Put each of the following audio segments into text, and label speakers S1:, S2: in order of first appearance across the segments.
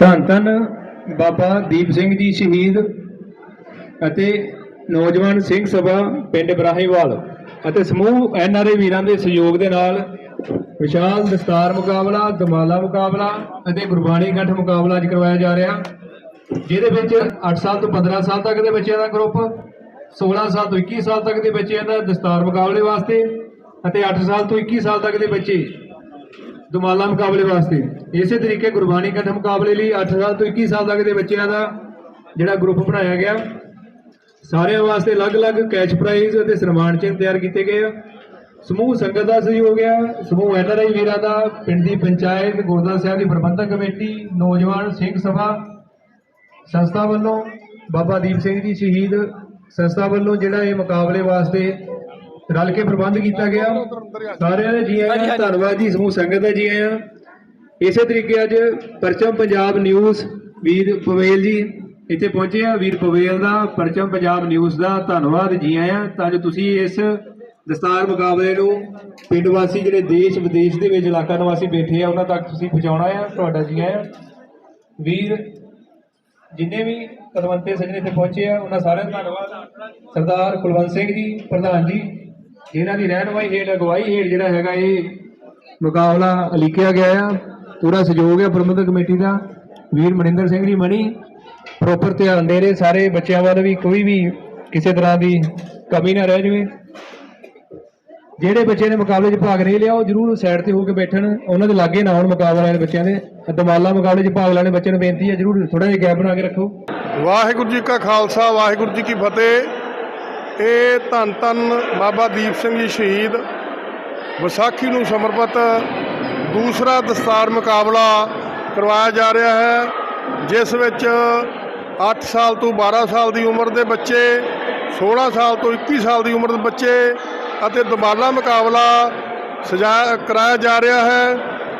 S1: ਧੰਨ ਧੰਨ ਬਾਬਾ ਦੀਪ ਸਿੰਘ ਜੀ ਸ਼ਹੀਦ ਅਤੇ ਨੌਜਵਾਨ ਸਿੰਘ ਸਭਾ ਪਿੰਡ ਇਬਰਾਹੀਮਵਾਲ ਅਤੇ ਸਮੂਹ ਐਨਆਰਏ ਵੀਰਾਂ ਦੇ ਸਹਿਯੋਗ ਦੇ ਨਾਲ ਵਿਸ਼ਾਲ ਦਸਤਾਰ ਮੁਕਾਬਲਾ, ਦਮਾਲਾ ਮੁਕਾਬਲਾ ਅਤੇ ਗੁਰਬਾਣੀ ਗੱਠ ਮੁਕਾਬਲਾ ਅੱਜ ਕਰਵਾਇਆ ਜਾ ਰਿਹਾ, ਜਿਹਦੇ ਵਿੱਚ 8 ਸਾਲ ਤੋਂ 15 ਸਾਲ ਤੱਕ ਦੇ ਬੱਚਿਆਂ ਦਾ ਗਰੁੱਪ 16 ਸਾਲ ਤੋਂ 21 ਸਾਲ ਤੱਕ ਦੇ ਬੱਚਿਆਂ ਦਾ ਦਸਤਾਰ ਮੁਕਾਬਲੇ ਵਾਸਤੇ ਅਤੇ 8 ਸਾਲ ਤੋਂ 21 ਸਾਲ ਤੱਕ ਦੇ ਬੱਚੇ ਦੁਮਾਲਾ ਮੁਕਾਬਲੇ ਵਾਸਤੇ। ਇਸੇ ਤਰੀਕੇ ਗੁਰਬਾਣੀ ਕੰਠ ਮੁਕਾਬਲੇ ਲਈ 8 ਸਾਲ ਤੋਂ 21 ਸਾਲ ਤੱਕ ਦੇ ਬੱਚਿਆਂ ਦਾ ਜਿਹੜਾ ਗਰੁੱਪ ਬਣਾਇਆ ਗਿਆ। ਸਾਰਿਆਂ ਵਾਸਤੇ ਅਲੱਗ-ਅਲੱਗ ਕੈਚ ਪ੍ਰਾਈਜ਼ ਅਤੇ ਸਨਮਾਨ ਚਿੰਨ੍ਹ ਤਿਆਰ ਕੀਤੇ ਗਏ ਆ। ਸਮੂਹ ਸੰਗਤ ਦਾ ਸਹਿਯੋਗ ਹੈ ਸਮੂਹ ਐਨਆਰਆਈ ਵੀਰਾਂ ਦਾ, ਪਿੰਡ ਦੀ ਪੰਚਾਇਤ, ਗੁਰਦੁਆਰਾ ਸਾਹਿਬ ਦੀ ਪ੍ਰਬੰਧਕ ਕਮੇਟੀ, ਨੌਜਵਾਨ ਸਿੰਘ ਸਭਾ, ਸੰਸਥਾ ਵੱਲੋਂ ਬਾਬਾ ਦੀਪ ਸਿੰਘ ਜੀ ਸ਼ਹੀਦ ਸੰਸਥਾ ਵੱਲੋਂ ਜਿਹੜਾ ਇਹ ਮੁਕਾਬਲੇ ਵਾਸਤੇ ਰਲ ਕੇ ਪ੍ਰਬੰਧ ਕੀਤਾ ਗਿਆ। ਸਾਰਿਆਂ ਦੇ ਜੀ ਆਇਆਂ ਧੰਨਵਾਦ ਜੀ ਸਮੂਹ ਸੰਗਤ ਦਾ ਜੀ ਆਇਆਂ। ਇਸੇ ਤਰੀਕੇ ਅੱਜ ਪਰਚਮ ਪੰਜਾਬ ਨਿਊਜ਼ ਵੀਰ ਪਵੇਲ ਜੀ ਇੱਥੇ ਪਹੁੰਚੇ ਆ। ਵੀਰ ਪਵੇਲ ਦਾ ਪਰਚਮ ਪੰਜਾਬ ਨਿਊਜ਼ ਦਾ ਧੰਨਵਾਦ ਜੀ ਆਇਆਂ। ਤਾਂ ਜੋ ਤੁਸੀਂ ਇਸ ਦਸਤਾਰ ਮੁਕਾਬਲੇ ਨੂੰ ਪਿੰਡ ਵਾਸੀ ਜਿਹੜੇ ਦੇਸ਼ ਵਿਦੇਸ਼ ਦੇ ਵਿੱਚ ਇਲਾਕਾ ਨਿਵਾਸੀ ਬੈਠੇ ਆ ਉਹਨਾਂ ਤੱਕ ਤੁਸੀਂ ਪਹੁੰਚਾਉਣਾ ਆ ਤੁਹਾਡਾ ਜੀ ਆਇਆਂ। ਵੀਰ ਜਿੰਨੇ ਵੀ ਪਦਵੰਤੇ ਸੱਜਣ ਇੱਥੇ ਪਹੁੰਚੇ ਆ ਉਹਨਾਂ ਸਾਰਿਆਂ ਦਾ ਧੰਨਵਾਦ। ਸਰਦਾਰ ਕੁਲਵੰਤ ਸਿੰਘ ਜੀ ਪ੍ਰਧਾਨ ਜੀ ਇਹਨਾਂ ਦੀ ਰਹਿਨਮਾਈ ਹੇਠ, ਅਗਵਾਈ ਹੇਠ ਜਿਹੜਾ ਹੈਗਾ ਇਹ ਮੁਕਾਬਲਾ ਲਿਖਿਆ ਗਿਆ ਆ। ਪੂਰਾ ਸਹਿਯੋਗ ਹੈ ਪ੍ਰਬੰਧਕ ਕਮੇਟੀ ਦਾ। ਵੀਰ ਮਨਿੰਦਰ ਸਿੰਘ ਜੀ ਮਣੀ ਪ੍ਰੋਪਰ ਧਿਆਨ ਦੇ ਰਹੇ ਸਾਰੇ ਬੱਚਿਆਂ ਵੱਲ ਵੀ ਕੋਈ ਵੀ ਕਿਸੇ ਤਰ੍ਹਾਂ ਦੀ ਕਮੀ ਨਾ ਰਹਿ ਜਾਵੇ। ਜਿਹੜੇ ਬੱਚੇ ਨੇ ਮੁਕਾਬਲੇ 'ਚ ਭਾਗ ਨਹੀਂ ਲਿਆ, ਉਹ ਜਰੂਰ ਸਾਈਡ ਤੇ ਹੋ ਕੇ ਬੈਠਣ। ਉਹਨਾਂ ਦੇ ਲਾਗੇ ਨਾ ਹੋਣ ਮੁਕਾਬਲੇ ਵਾਲੇ ਬੱਚਿਆਂ ਦੇ। ਦਮਾਲਾ ਮੁਕਾਬਲੇ 'ਚ ਭਾਗ ਲੈਣੇ ਬੱਚਿਆਂ ਨੂੰ ਬੇਨਤੀ ਹੈ, ਜਰੂਰ ਥੋੜਾ ਜਿਹਾ ਗੈਪ ਬਣਾ ਕੇ ਰੱਖੋ।
S2: ਵਾਹਿਗੁਰੂ ਜੀ ਕਾ ਖਾਲਸਾ, ਵਾਹਿਗੁਰੂ ਜੀ ਕੀ ਫਤਿਹ। ਇਹ ਧੰਨ ਧੰਨ ਬਾਬਾ ਦੀਪ ਸਿੰਘ ਜੀ ਸ਼ਹੀਦ, ਵਿਸਾਖੀ ਨੂੰ ਸਮਰਪਿਤ ਦੂਸਰਾ ਦਸਤਾਰ ਮੁਕਾਬਲਾ ਕਰਵਾਇਆ ਜਾ ਰਿਹਾ ਹੈ, ਜਿਸ ਵਿੱਚ 8 ਸਾਲ ਤੋਂ 12 ਸਾਲ ਦੀ ਉਮਰ ਦੇ ਬੱਚੇ 16 ਸਾਲ ਤੋਂ 21 ਸਾਲ ਦੀ ਉਮਰ ਦੇ ਬੱਚੇ ਅਤੇ ਦਮਾਲਾ ਮੁਕਾਬਲਾ ਸਜਾ, ਕਰਾਇਆ ਜਾ ਰਿਹਾ ਹੈ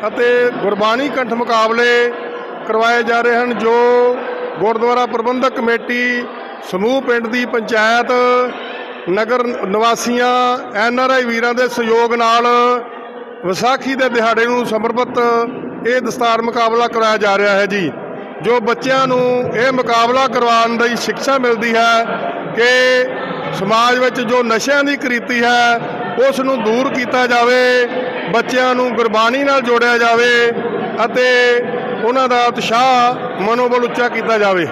S2: ਅਤੇ ਗੁਰਬਾਣੀ ਕੰਠ ਮੁਕਾਬਲੇ ਕਰਵਾਏ ਜਾ ਰਹੇ ਹਨ, ਜੋ ਗੁਰਦੁਆਰਾ ਪ੍ਰਬੰਧਕ ਕਮੇਟੀ ਸਮੂਹ ਪਿੰਡ ਦੀ ਪੰਚਾਇਤ ਨਗਰ ਨਿਵਾਸੀਆਂ, ਐਨ ਆਰ ਆਈ ਵੀਰਾਂ ਦੇ ਸਹਿਯੋਗ ਨਾਲ ਵਿਸਾਖੀ ਦੇ ਦਿਹਾੜੇ ਨੂੰ ਸਮਰਪਿਤ ਇਹ ਦਸਤਾਰ ਮੁਕਾਬਲਾ ਕਰਾਇਆ ਜਾ ਰਿਹਾ ਹੈ ਜੀ, ਜੋ ਬੱਚਿਆਂ ਨੂੰ ਇਹ ਮੁਕਾਬਲਾ ਕਰਵਾਉਣ ਦੀ ਸਿੱਖਿਆ ਮਿਲਦੀ ਹੈ ਕਿ ਸਮਾਜ ਵਿੱਚ ਜੋ ਨਸ਼ਿਆਂ ਦੀ ਕ੍ਰਿਤੀ ਹੈ, ਉਸ ਨੂੰ ਦੂਰ ਕੀਤਾ ਜਾਵੇ, ਬੱਚਿਆਂ ਨੂੰ ਗੁਰਬਾਣੀ ਨਾਲ ਜੋੜਿਆ ਜਾਵੇ ਅਤੇ ਉਹਨਾਂ ਦਾ ਉਤਸ਼ਾਹ, ਮਨੋਬਲ ਉੱਚਾ ਕੀਤਾ ਜਾਵੇ।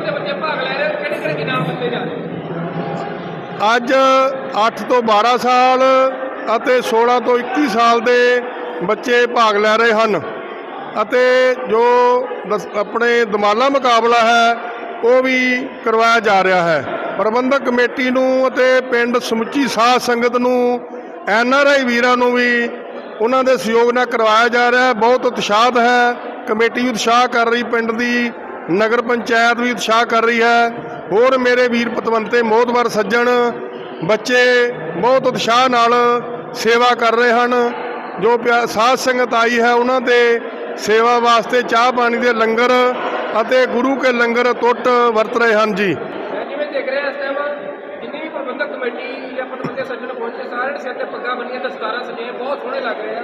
S3: ਫਾਇਦਾ ਦੇ ਬੱਚੇ ਭਾਗ ਲੈ ਰਹੇ ਕਿਹੜੇ ਕਿਹੜੇ ਇਨਾਮ ਦਿੱਤੇ ਜਾ ਰਹੇ
S2: ਅੱਜ 8 ਤੋਂ 12 ਸਾਲ ਅਤੇ 16 ਤੋਂ 21 ਸਾਲ ਦੇ ਬੱਚੇ ਭਾਗ ਲੈ ਰਹੇ ਹਨ ਅਤੇ ਜੋ ਦਸ- ਆਪਣੇ ਦਮਾਲਾ ਮੁਕਾਬਲਾ ਹੈ, ਉਹ ਵੀ ਕਰਵਾਇਆ ਜਾ ਰਿਹਾ ਹੈ। ਪ੍ਰਬੰਧਕ ਕਮੇਟੀ ਨੂੰ ਅਤੇ ਪਿੰਡ ਸਮੁੱਚੀ ਸਾਧ ਸੰਗਤ ਨੂੰ, ਐਨ ਆਰ ਆਈ ਵੀਰਾਂ ਨੂੰ ਵੀ ਉਹਨਾਂ ਦੇ ਸਹਿਯੋਗ ਨਾਲ ਕਰਵਾਇਆ ਜਾ ਰਿਹਾ ਹੈ। ਬਹੁਤ ਉਤਸ਼ਾਹਤ ਹੈ। ਕਮੇਟੀ ਉਤਸ਼ਾਹ ਕਰ ਰਹੀ ਪਿੰਡ ਦੀ। ਨਗਰ ਪੰਚਾਇਤ ਵੀ ਉਤਸ਼ਾਹ ਕਰ ਰਹੀ ਹੈ। ਹੋਰ ਮੇਰੇ ਵੀਰ ਪਤਵੰਤੇ ਮੋਹਤਵਰ ਸੱਜਣ, ਬੱਚੇ ਬਹੁਤ ਉਤਸ਼ਾਹ ਨਾਲ ਸੇਵਾ ਕਰ ਰਹੇ ਹਨ। ਜੋ ਪਿਆ- ਸਾਧ ਸੰਗਤ ਆਈ ਹੈ, ਉਹਨਾਂ ਦੇ ਸੇਵਾ ਵਾਸਤੇ ਚਾਹ ਪਾਣੀ ਦੇ ਲੰਗਰ ਅਤੇ ਗੁਰੂ ਕੇ ਲੰਗਰ ਟੁੱਟ ਵਰਤ ਰਹੇ ਹਨ ਜੀ।
S3: ਜਿਵੇਂ ਦੇਖ ਰਿਹਾ ਇਸ ਟਾਈਮ ਜਿੰਨੀ ਵੀ ਪ੍ਰਬੰਧਕ ਕਮੇਟੀ ਜਾਂ ਪਤਵੰਤੇ ਸੱਜਣ ਪਹੁੰਚੇ, ਸਾਰਿਆਂ ਸਿਰ ਤੇ ਪੱਗਾਂ ਬੰਨੀਆਂ ਦਸਤਾਰਾਂ ਸਜੀਆਂ ਬਹੁਤ ਸੋਹਣੇ ਲੱਗ ਰਹੇ ਆ।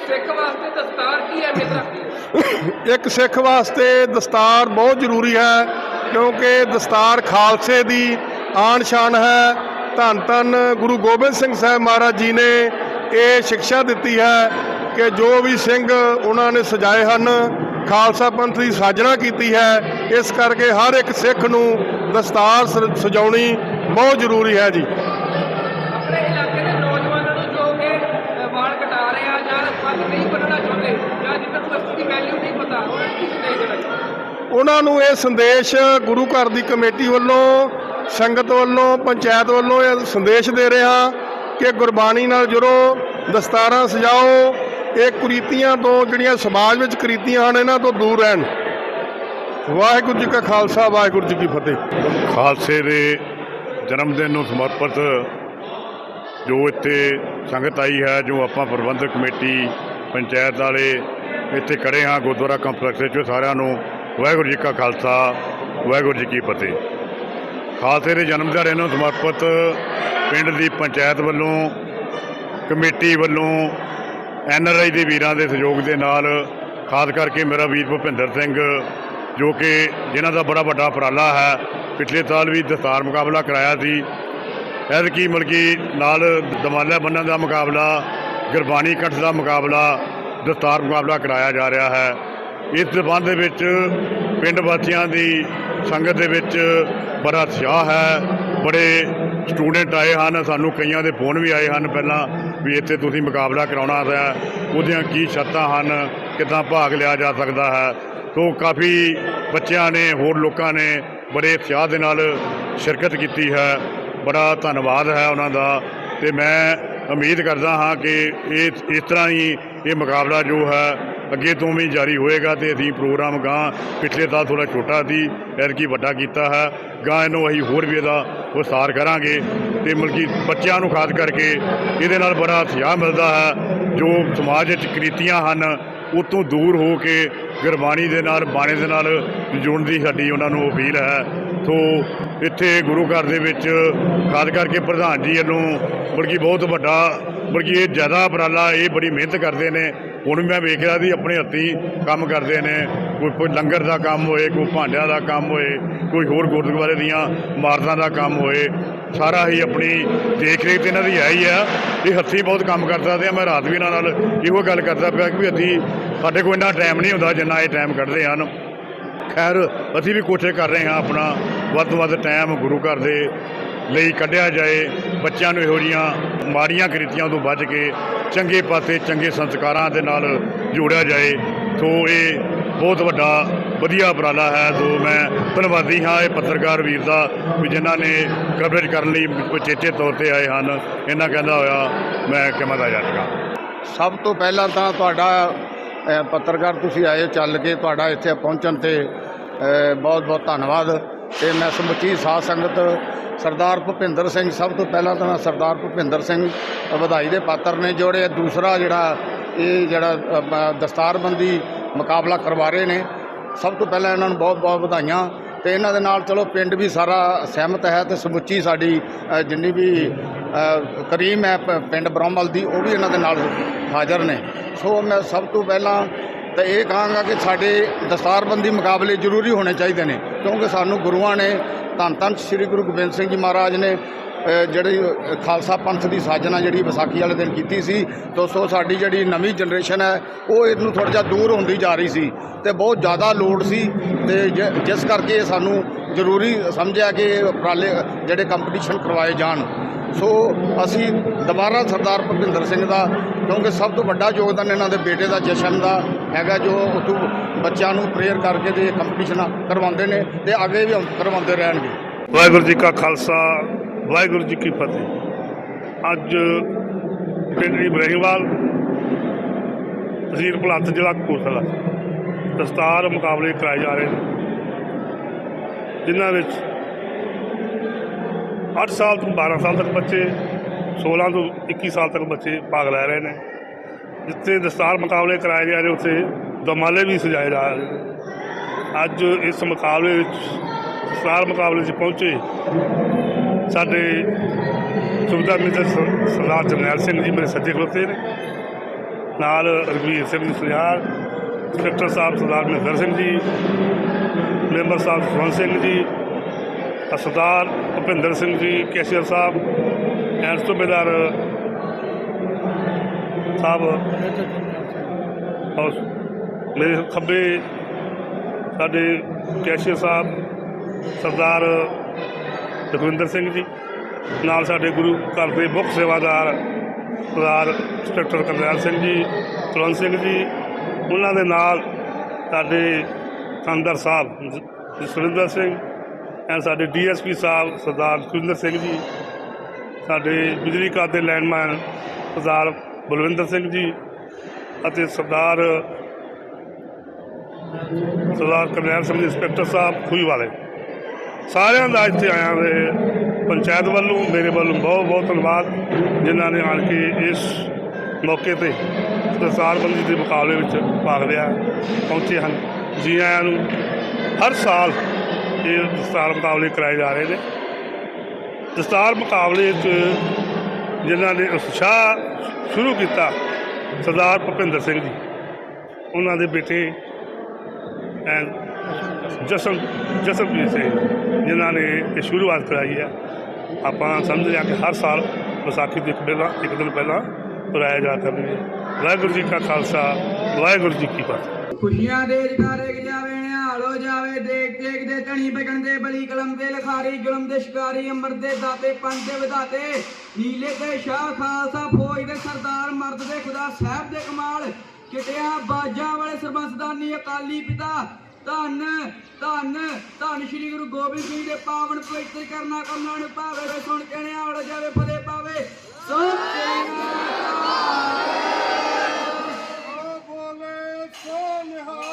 S3: ਸਿੱਖ ਵਾਸਤੇ ਦਸਤਾਰ ਕੀ ਅਹਿਮੀਅਤ ਰੱਖਦੀ ਹੈ
S2: ਇੱਕ ਸਿੱਖ ਵਾਸਤੇ ਦਸਤਾਰ ਬਹੁਤ ਜ਼ਰੂਰੀ ਹੈ, ਕਿਉਂਕਿ ਦਸਤਾਰ ਖਾਲਸੇ ਦੀ ਆਨ ਸ਼ਾਨ ਹੈ। ਧੰਨ ਧੰਨ ਗੁਰੂ ਗੋਬਿੰਦ ਸਿੰਘ ਸਾਹਿਬ ਮਹਾਰਾਜ ਜੀ ਨੇ ਇਹ ਸਿੱਖਿਆ ਦਿੱਤੀ ਹੈ ਕਿ ਜੋ ਵੀ ਸਿੰਘ ਉਹਨਾਂ ਨੇ ਸਜਾਏ ਹਨ, ਖਾਲਸਾ ਪੰਥ ਦੀ ਸਾਜਣਾ ਕੀਤੀ ਹੈ, ਇਸ ਕਰਕੇ ਹਰ ਇੱਕ ਸਿੱਖ ਨੂੰ ਦਸਤਾਰ ਸ- ਸਜਾਉਣੀ ਬਹੁਤ ਜ਼ਰੂਰੀ ਹੈ ਜੀ
S3: ਆਪਣੇ ਇਲਾਕੇ ਦੇ ਨੌਜਵਾਨਾਂ ਨੂੰ ਜੋ ਕਿ ਅ, ਵਾਲ ਕਟਾ ਰਹੇ ਆ ਜਾਂ ਪੱਗ ਨਹੀਂ ਬੰਨਣਾ ਚਾਹੁੰਦੇ ਜਾਂ ਜਿਨ੍ਹਾਂ ਨੂੰ ਇਸ ਦੀ ਵੈਲਿਊ ਨਹੀਂ ਪਤਾ ਉਹਨਾਂ ਨੂੰ ਕੀ ਸੰਦੇਸ਼ ਦੇਣਾ ਚਾਹੁੰਦੇ
S2: ਉਹਨਾਂ ਨੂੰ ਇਹ ਸੰਦੇਸ਼ ਗੁਰੂ ਘਰ ਦੀ ਕਮੇਟੀ ਵੱਲੋਂ, ਸੰਗਤ ਵੱਲੋਂ, ਪੰਚਾਇਤ ਵੱਲੋਂ ਇਹ ਸੰਦੇਸ਼ ਦੇ ਰਿਹਾ ਕਿ ਗੁਰਬਾਣੀ ਨਾਲ ਜੁੜੋ, ਦਸਤਾਰਾਂ ਸਜਾਓ। ਇਹ ਕੁਰੀਤੀਆਂ ਤੋਂ ਜਿਹੜੀਆਂ ਸਮਾਜ ਵਿੱਚ ਕੁਰੀਤੀਆਂ ਹਨ, ਇਹਨਾਂ ਤੋਂ ਦੂਰ ਰਹਿਣ। ਵਾਹਿਗੁਰੂ ਜੀ ਕਾ ਖਾਲਸਾ, ਵਾਹਿਗੁਰੂ ਜੀ ਕੀ ਫਤਿਹ।
S4: ਖਾਲਸੇ ਦੇ ਜਨਮ ਦਿਨ ਨੂੰ ਸਮਰਪਿਤ ਜੋ ਇੱਥੇ ਸੰਗਤ ਆਈ ਹੈ, ਜੋ ਆਪਾਂ ਪ੍ਰਬੰਧਕ ਕਮੇਟੀ, ਪੰਚਾਇਤ ਵਾਲੇ ਇੱਥੇ ਖੜੇ ਹਾਂ, ਗੁਰਦੁਆਰਾ ਕੰਪਲੈਕਸ ਵਿੱਚ ਸਾਰਿਆਂ ਨੂੰ ਵਾਹਿਗੁਰੂ ਜੀ ਕਾ ਖਾਲਸਾ, ਵਾਹਿਗੁਰੂ ਜੀ ਕੀ ਫਤਿਹ। ਖਾਲਸੇ ਦੇ ਜਨਮ ਦਿਹਾੜੇ ਨੂੰ ਸਮਰਪਿਤ ਪਿੰਡ ਦੀ ਪੰਚਾਇਤ ਵੱਲੋਂ, ਕਮੇਟੀ ਵੱਲੋਂ, ਐਨ ਆਰ ਆਈ ਦੇ ਵੀਰਾਂ ਦੇ ਸਹਿਯੋਗ ਦੇ ਨਾਲ, ਖਾਸ ਕਰਕੇ ਮੇਰਾ ਵੀਰ ਭੁਪਿੰਦਰ ਸਿੰਘ, ਜੋ ਕਿ ਜਿਨ੍ਹਾਂ ਦਾ ਬੜਾ ਵੱਡਾ ਉਪਰਾਲਾ ਹੈ, ਪਿਛਲੇ ਸਾਲ ਵੀ ਦਸਤਾਰ ਮੁਕਾਬਲਾ ਕਰਾਇਆ ਸੀ। ਐਤਕੀ ਮਲਕੀ ਨਾਲ ਦਮਾਲਾ ਬੰਨਣ ਦਾ ਮੁਕਾਬਲਾ, ਗੁਰਬਾਣੀ ਕੱਠ ਦਾ ਮੁਕਾਬਲਾ, ਦਸਤਾਰ ਮੁਕਾਬਲਾ ਕਰਾਇਆ ਜਾ ਰਿਹਾ ਹੈ। ਇਸ ਸਬੰਧ ਦੇ ਵਿੱਚ ਪਿੰਡ ਵਾਸੀਆਂ ਦੀ ਸੰਗਤ ਦੇ ਵਿੱਚ ਬੜਾ ਉਤਸ਼ਾਹ ਹੈ। ਬੜੇ ਸਟੂਡੈਂਟ ਆਏ ਹਨ, ਸਾਨੂੰ ਕਈਆਂ ਦੇ ਫੋਨ ਵੀ ਆਏ ਹਨ ਪਹਿਲਾਂ ਵੀ ਇੱਥੇ ਤੁਸੀਂ ਮੁਕਾਬਲਾ ਕਰਾਉਣਾ ਹੈ, ਉਹਦੀਆਂ ਕੀ ਛੱਤਾਂ ਹਨ, ਕਿੱਦਾਂ ਭਾਗ ਲਿਆ ਜਾ ਸਕਦਾ ਹੈ। ਸੋ ਕਾਫੀ ਬੱਚਿਆਂ ਨੇ, ਹੋਰ ਲੋਕਾਂ ਨੇ ਬੜੇ ਉਤਸ਼ਾਹ ਦੇ ਨਾਲ ਸ਼ਿਰਕਤ ਕੀਤੀ ਹੈ। ਬੜਾ ਧੰਨਵਾਦ ਹੈ ਉਹਨਾਂ ਦਾ ਤੇ ਮੈਂ ਉਮੀਦ ਕਰਦਾ ਹਾਂ ਕਿ ਇਹ ਇਸ ਤਰ੍ਹਾਂ ਹੀ ਇਹ ਮੁਕਾਬਲਾ ਜੋ ਹੈ ਅੱਗੇ ਤੋਂ ਵੀ ਜਾਰੀ ਹੋਏਗਾ ਤੇ ਅਸੀਂ ਪ੍ਰੋਗਰਾਮ ਗਾਂ ਪਿਛਲੇ ਸਾਲ ਥੋੜਾ ਛੋਟਾ ਸੀ, ਐਤਕੀ ਵੱਡਾ ਕੀਤਾ ਹੈ। ਗਾਂ ਇਹਨੂੰ ਅਸੀਂ ਹੋਰ ਵੀ ਇਹਦਾ ਵਿਸਤਾਰ ਕਰਾਂਗੇ ਤੇ ਮਲਕੀ ਬੱਚਿਆਂ ਨੂੰ ਖਾਸ ਕਰਕੇ ਇਹਦੇ ਨਾਲ ਬੜਾ ਉਤਸ਼ਾਹ ਮਿਲਦਾ ਹੈ। ਜੋ ਸਮਾਜ ਵਿੱਚ ਕ੍ਰਿਤੀਆਂ ਹਨ, ਉਹ ਤੋਂ ਦੂਰ ਹੋ ਕੇ ਗੁਰਬਾਣੀ ਦੇ ਨਾਲ, ਬਾਣੇ ਦੇ ਨਾਲ ਜੁੜਨ ਦੀ ਸਾਡੀ ਉਹਨਾਂ ਨੂੰ ਅਪੀਲ ਹੈ। ਸੋ ਇੱਥੇ ਗੁਰੂ ਘਰ ਦੇ ਵਿੱਚ ਖਾਸ ਕਰਕੇ ਪ੍ਰਧਾਨ ਜੀ ਵੱਲੋਂ ਬਲਕਿ ਬਹੁਤ ਵੱਡਾ ਬਲਕਿ ਇਹ ਜ਼ਿਆਦਾ ਉਪਰਾਲਾ, ਇਹ ਬੜੀ ਮਿਹਨਤ ਕਰਦੇ ਨੇ। ਹੁਣ ਵੀ ਮੈਂ ਵੇਖ ਰਿਹਾ ਸੀ ਆਪਣੇ ਹੱਥੀਂ ਕੰਮ ਕਰਦੇ ਨੇ, ਕੋਈ ਕੋਈ ਲੰਗਰ ਦਾ ਕੰਮ ਹੋਏ, ਕੋਈ ਭਾਂਡਿਆਂ ਦਾ ਕੰਮ ਹੋਏ, ਕੋਈ ਹੋਰ ਗੁਰਦੁਆਰੇ ਦੀਆਂ ਇਮਾਰਤਾਂ ਦਾ ਕੰਮ ਹੋਏ, ਸਾਰਾ ਹੀ ਆਪਣੀ ਦੇਖ ਰੇਖ ਤੇ ਇਹਨਾਂ ਦੀ ਹੈ ਹੀ ਆ। ਇਹ ਹੱਥੀਂ ਬਹੁਤ ਕੰਮ ਕਰ ਸਕਦੇ ਆ ਮੈਂ ਰਾਤ ਵੀ ਇਹਨਾਂ ਨਾਲ ਇਹੋ ਗੱਲ ਕਰਦਾ ਪਿਆ ਕਿ ਵੀ ਅਸੀਂ ਸਾਡੇ ਕੋਲ ਇੰਨਾ ਟਾਈਮ ਨਹੀਂ ਹੁੰਦਾ ਜਿੰਨਾ ਇਹ ਟਾਈਮ ਕੱਢਦੇ ਹਨ। ਖੈਰ, ਅਸੀਂ ਵੀ ਕੋਸ਼ਿਸ਼ ਕਰ ਰਹੇ ਹਾਂ ਆਪਣਾ, ਵੱਧ ਤੋਂ ਵੱਧ ਟਾਈਮ ਗੁਰੂ ਘਰ ਦੇ ਲਈ ਕੱਢਿਆ ਜਾਏ। ਬੱਚਿਆਂ ਨੂੰ ਇਹੋ ਜਿਹੀਆਂ ਮਾੜੀਆਂ ਕ੍ਰਿਤੀਆਂ ਤੋਂ ਬਚ ਕੇ ਚੰਗੇ ਪਾਸੇ ਚੰਗੇ ਸੰਸਕਾਰਾਂ ਦੇ ਨਾਲ ਜੋੜਿਆ ਜਾਏ, ਸੋ ਇਹ ਬਹੁਤ ਵੱਡਾ, ਵਧੀਆ ਉਪਰਾਲਾ ਹੈ, ਸੋ ਮੈਂ ਧੰਨਵਾਦੀ ਹਾਂ ਇਹ ਪੱਤਰਕਾਰ ਵੀਰ ਦਾ ਵੀ ਜਿਨ੍ਹਾਂ ਨੇ ਕਵਰੇਜ ਕਰਨ ਲਈ ਉਚੇਚੇ ਤੌਰ ਤੇ ਆਏ ਹਨ। ਇਹਨਾਂ ਕਹਿੰਦਾ ਹੋਇਆ, ਮੈਂ ਕਿਮਤ ਆ ਜਾਟਗਾ
S5: ਸਭ ਤੋਂ ਪਹਿਲਾਂ ਤਾਂ ਤੁਹਾਡਾ ਪੱਤਰਕਾਰ ਤੁਸੀਂ ਆਏ ਚੱਲ ਕੇ ਤੁਹਾਡਾ ਇੱਥੇ ਪਹੁੰਚਣ ਤੇ ਬਹੁਤ ਬਹੁਤ ਧੰਨਵਾਦ। ਤੇ ਮੈਂ ਸਮੁੱਚੀ ਸਾਧ ਸੰਗਤ ਸਰਦਾਰ ਭੁਪਿੰਦਰ ਸਿੰਘ ਸਭ ਤੋਂ ਪਹਿਲਾਂ ਤਾਂ ਸਰਦਾਰ ਭੁਪਿੰਦਰ ਸਿੰਘ ਵਧਾਈ ਦੇ ਪਾਤਰ ਨੇ ਜਿਹੜੇ ਦੂਸਰਾ ਜਿਹੜਾ ਇਹ ਜਿਹੜਾ ਦਸਤਾਰਬੰਦੀ ਮੁਕਾਬਲਾ ਕਰਵਾ ਰਹੇ ਨੇ। ਸਭ ਤੋਂ ਪਹਿਲਾਂ ਇਹਨਾਂ ਨੂੰ ਬਹੁਤ ਬਹੁਤ ਵਧਾਈਆਂ ਤੇ ਇਹਨਾਂ ਦੇ ਨਾਲ ਚਲੋ ਪਿੰਡ ਵੀ ਸਾਰਾ ਸਹਿਮਤ ਹੈ ਤੇ ਸਮੁੱਚੀ ਸਾਡੀ ਜਿੰਨੀ ਵੀ ਕਰੀਮ ਹੈ ਪਿੰਡ ਬ੍ਰਹਮਲ ਦੀ, ਉਹ ਵੀ ਇਹਨਾਂ ਦੇ ਨਾਲ ਹਾਜ਼ਰ ਨੇ। ਸੋ ਮੈਂ ਸਭ ਤੋਂ ਪਹਿਲਾਂ ਤਾਂ ਇਹ ਕਹਾਂਗਾ ਕਿ ਸਾਡੇ ਦਸਤਾਰਬੰਦੀ ਮੁਕਾਬਲੇ ਜ਼ਰੂਰੀ ਹੋਣੇ ਚਾਹੀਦੇ ਨੇ, ਕਿਉਂਕਿ ਸਾਨੂੰ ਗੁਰੂਆਂ ਨੇ, ਧੰਨ ਧੰਨ ਸ੍ਰੀ ਗੁਰੂ ਗੋਬਿੰਦ ਸਿੰਘ ਜੀ ਮਹਾਰਾਜ ਨੇ ਜਿਹੜੀ ਖਾਲਸਾ ਪੰਥ ਦੀ ਸਾਜਨਾ ਜਿਹੜੀ ਵਿਸਾਖੀ ਵਾਲੇ ਦਿਨ ਕੀਤੀ ਸੀ ਤੋ ਸੋ ਸਾਡੀ ਜਿਹੜੀ ਨਵੀਂ ਜਨਰੇਸ਼ਨ ਹੈ, ਉਹ ਇਹਨੂੰ ਥੋੜ੍ਹਾ ਜਿਹਾ ਦੂਰ ਹੁੰਦੀ ਜਾ ਰਹੀ ਸੀ ਤੇ ਬਹੁਤ ਜ਼ਿਆਦਾ ਲੋੜ ਸੀ ਤੇ ਜਿਸ ਕਰਕੇ ਇਹ ਸਾਨੂੰ ਜ਼ਰੂਰੀ ਸਮਝਿਆ ਕਿ ਇਹ ਉਪਰਾਲੇ, ਜਿਹੜੇ ਕੰਪੀਟੀਸ਼ਨ ਕਰਵਾਏ ਜਾਣ। ਸੋ ਅਸੀਂ ਦੁਬਾਰਾ ਸਰਦਾਰ ਭੁਪਿੰਦਰ ਸਿੰਘ ਦਾ, ਕਿਉਂਕਿ ਸਭ ਤੋਂ ਵੱਡਾ ਯੋਗਦਾਨ ਇਹਨਾਂ ਦੇ ਬੇਟੇ ਦਾ, ਜਸ਼ਨ ਦਾ ਹੈਗਾ ਜੋ ਉਤੋਂ ਬੱਚਿਆਂ ਨੂੰ ਪ੍ਰੇਅਰ ਕਰਕੇ ਤੇ ਕੰਪੀਟੀਸ਼ਨਾਂ ਕਰਵਾਉਂਦੇ ਨੇ ਤੇ ਅੱਗੇ ਵੀ ਕਰਵਾਉਂਦੇ ਰਹਿਣਗੇ।
S6: ਵਾਹਿਗੁਰੂ ਜੀ ਕਾ ਖਾਲਸਾ, ਵਾਹਿਗੁਰੂ ਜੀ ਕੀ ਫਤਿਹ। ਅੱਜ ਪਿੰਡ ਇਬਰਾਹੀਮਵਾਲ, ਤਹਿਸੀਲ ਭਲੱਥ, ਜ਼ਿਲ੍ਹਾ ਕਪੂਰਥਲਾ, ਦਸਤਾਰ ਮੁਕਾਬਲੇ ਕਰਾਏ ਜਾ ਰਹੇ ਨੇ, ਜਿਨ੍ਹਾਂ ਵਿੱਚ 8 ਸਾਲ ਤੋਂ 12 ਸਾਲ ਤੱਕ ਬੱਚੇ 16 ਤੋਂ 21 ਸਾਲ ਤੱਕ ਬੱਚੇ ਭਾਗ ਲੈ ਰਹੇ ਨੇ। ਜਿੱਥੇ ਦਸਤਾਰ ਮੁਕਾਬਲੇ ਕਰਾਏ ਜਾ ਰਹੇ, ਉੱਥੇ ਦਮਾਲੇ ਵੀ ਸਜਾਏ ਜਾ ਰਹੇ। ਅੱਜ ਇਸ ਮੁਕਾਬਲੇ ਵਿੱਚ, ਦਸਤਾਰ ਮੁਕਾਬਲੇ 'ਚ ਪਹੁੰਚੇ ਸਾਡੇ ਸੁਬਦਾ ਮਿੱਤਰ ਸ- ਸਰਦਾਰ ਜਰਨੈਲ ਸਿੰਘ ਜੀ ਮੇਰੇ ਸੱਜੇ ਖਲੋਤੇ ਨੇ। ਨਾਲ ਰਘਵੀਰ ਸਿੰਘ ਜੀ ਸੁਨਿਆਰ ਇੰਸਪੈਕਟਰ ਸਾਹਿਬ Sardar Mahinder Singh ji, member Sahib Sukhwant Singh ji Sardar Bhupinder Singh ji, cashier Sahib and ਸੂਬੇਦਾਰ ਸਾਹਿਬ। ਔਰ ਮੇਰੇ ਖੱਬੇ ਸਾਡੇ ਕੈਸ਼ੀਅਰ ਸਾਹਿਬ, ਸਰਦਾਰ ਲਖਵਿੰਦਰ ਸਿੰਘ ਜੀ, ਨਾਲ ਸਾਡੇ ਗੁਰੂ ਘਰ ਦੇ ਮੁੱਖ ਸੇਵਾਦਾਰ ਸਰਦਾਰ ਇੰਸਪੈਕਟਰ ਕਰਨੈਲ ਸਿੰਘ ਜੀ ਕੁਲਵੰਤ ਸਿੰਘ ਜੀ, ਉਹਨਾਂ ਦੇ ਨਾਲ ਸਾਡੇ ਕੰਦਰ ਸਾਹਿਬ ਜ- ਸੁਰਿੰਦਰ ਸਿੰਘ ਐਂਡ ਸਾਡੇ ਡੀਐਸਪੀ ਸਾਹਿਬ ਸਰਦਾਰ ਸੁਰਿੰਦਰ ਸਿੰਘ ਜੀ, ਸਾਡੇ ਬਿਜਲੀ ਘਰ ਦੇ ਲੈਂਡਮੈਨ ਸਰਦਾਰ ਬਲਵਿੰਦਰ ਸਿੰਘ ਜੀ ਅਤੇ ਸਰਦਾਰ ਸਰਦਾਰ ਕਰਨੈਲ ਸਿੰਘ ਇੰਸਪੈਕਟਰ ਸਾਹਿਬ ਖੂਹੀ ਵਾਲੇ। ਸਾਰਿਆਂ ਦਾ ਇੱਥੇ ਆਇਆਂ ਦੇ ਪੰਚਾਇਤ ਵੱਲੋਂ, ਮੇਰੇ ਵੱਲੋਂ ਬਹੁਤ ਬਹੁਤ ਧੰਨਵਾਦ, ਜਿਨ੍ਹਾਂ ਨੇ ਆਣ ਕੇ ਇਸ ਮੌਕੇ ਤੇ ਦਸਤਾਰਬੰਦੀ ਦੇ ਮੁਕਾਬਲੇ ਵਿੱਚ ਭਾਗ ਲਿਆ, ਪਹੁੰਚੇ ਹਨ। ਜੀ ਆਇਆਂ ਨੂੰ ਹਰ ਸਾਲ ਇਹ ਦਸਤਾਰ ਮੁਕਾਬਲੇ ਕਰਾਏ ਜਾ ਰਹੇ ਨੇ। ਦਸਤਾਰ ਮੁਕਾਬਲੇ 'ਚ ਜਿਨ੍ਹਾਂ ਨੇ ਉਤਸ਼ਾਹ ਸ਼ੁਰੂ ਕੀਤਾ ਸਰਦਾਰ ਭੁਪਿੰਦਰ ਸਿੰਘ ਜੀ। ਉਹਨਾਂ ਦੇ ਬੇਟੇ ਐਂਡ ਜਸਨ, ਜਸਨਪ੍ਰੀਤ ਸਿੰਘ, ਜਿਨ੍ਹਾਂ ਨੇ ਇਹ ਸ਼ੁਰੂਆਤ ਕਰਾਈ ਹੈ। ਆਪਾਂ ਸਮਝਦੇ ਹਾਂ ਕਿ ਹਰ ਸਾਲ ਵਿਸਾਖੀ ਦੇ ਪਹਿਲਾਂ ਇੱਕ ਦਿਨ ਪਹਿਲਾਂ ਕਰਾਇਆ ਜਾ ਕਰਨਗੇ ਵਾਹਿਗੁਰੂ ਜੀ ਕਾ ਖਾਲਸਾ, ਵਾਹਿਗੁਰੂ ਜੀ ਕੀ ਫਤਿਹ।
S7: ਖੁਸ਼ੀਆਂ ਦੇ ਜਕਾਰੇ ਜਾਵੇ ਨਿਹਾਲੋ ਜਾਵੇ ਦੇਖ ਦੇਖ ਦੇ ਧਣੀ ਬਗਣ ਦੇ ਬਲੀ ਕਲਮ ਦੇ ਲਖਾਰੀ ਜ਼ੁਲਮ ਦੇ ਸ਼ਿਕਾਰੀ ਅਮਰ ਦੇ ਦਾਤੇ ਪੰਜ ਦੇ ਵਿਧਾਤੇ ਨੀਲੇ ਦੇ ਸ਼ਾਹ ਖਾਲਸਾ ਫੌਜ ਦੇ ਸਰਦਾਰ ਮਰਦ ਦੇ ਖੁਦਾ ਸਾਹਿਬ ਦੇ ਕਮਾਲ ਕਿਟਿਆ ਬਾਜਾਂ ਵਾਲੇ ਸਰਬੰਸਦਾਨੀ ਅਕਾਲੀ ਪਿਤਾ ਧੰਨ ਧੰਨ ਧੰਨ ਸ਼੍ਰੀ ਗੁਰੂ ਗੋਬਿੰਦ ਸਿੰਘ ਦੇ ਪਾਵਨ ਪਵਿੱਤਰ ਕਰਨਾ ਕਰਨਾ ਨੂੰ ਭਾਵੇ ਸੁਣ ਕੇ ਨਿਹਾਲੋ ਜਾਵੇ ਫਤਿਹ ਪਾਵੇ। ਸੋਚੇ Oh, boy, man,